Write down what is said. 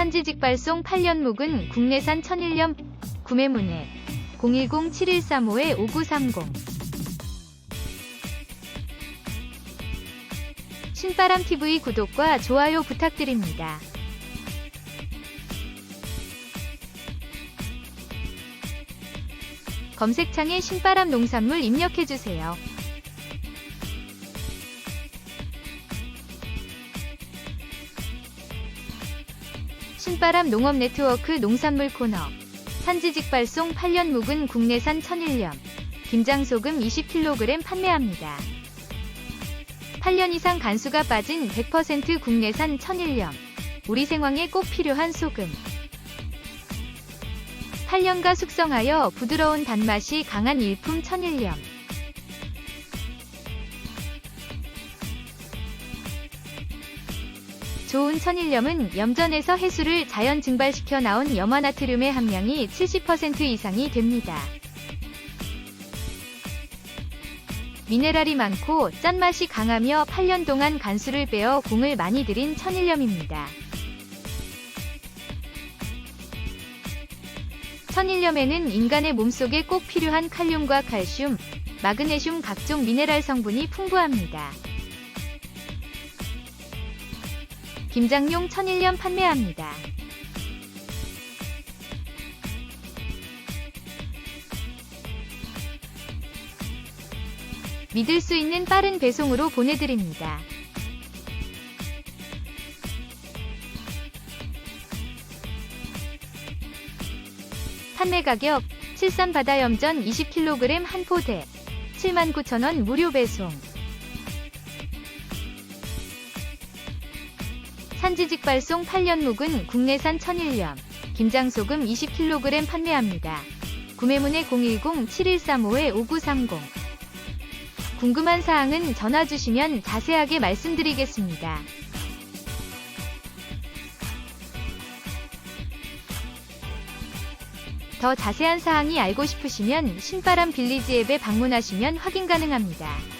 산지 직 발송 8년 묵은 국내산 천일염 구매 문의 010-7135-5930 신바람TV 구독과 좋아요 부탁드립니다. 검색창에 신바람 농산물 입력해주세요. 신바람 농업 네트워크 농산물 코너. 산지직 발송 8년 묵은 국내산 천일염 김장소금 20kg 판매합니다. 8년 이상 간수가 빠진 100% 국내산 천일염 우리 생활에 꼭 필요한 소금. 8년가 숙성하여 부드러운 단맛이 강한 일품 천일염 좋은 천일염은 염전에서 해수를 자연 증발시켜 나온 염화나트륨의 함량이 70% 이상이 됩니다. 미네랄이 많고 짠맛이 강하며 8년 동안 간수를 빼어 공을 많이 들인 천일염입니다. 천일염에는 인간의 몸속에 꼭 필요한 칼륨과 칼슘, 마그네슘 각종 미네랄 성분이 풍부합니다. 김장용 천일염 판매합니다. 믿을 수 있는 빠른 배송으로 보내드립니다. 판매 가격 73 바다염전 20kg 한 포대 79,000원 무료 배송 산지직 발송 8년 묵은 국내산 천일염 김장소금 20kg 판매합니다. 구매문의 010-7135-5930 궁금한 사항은 전화 주시면 자세하게 말씀드리겠습니다. 더 자세한 사항이 알고 싶으시면 신바람 빌리지 앱에 방문하시면 확인 가능합니다.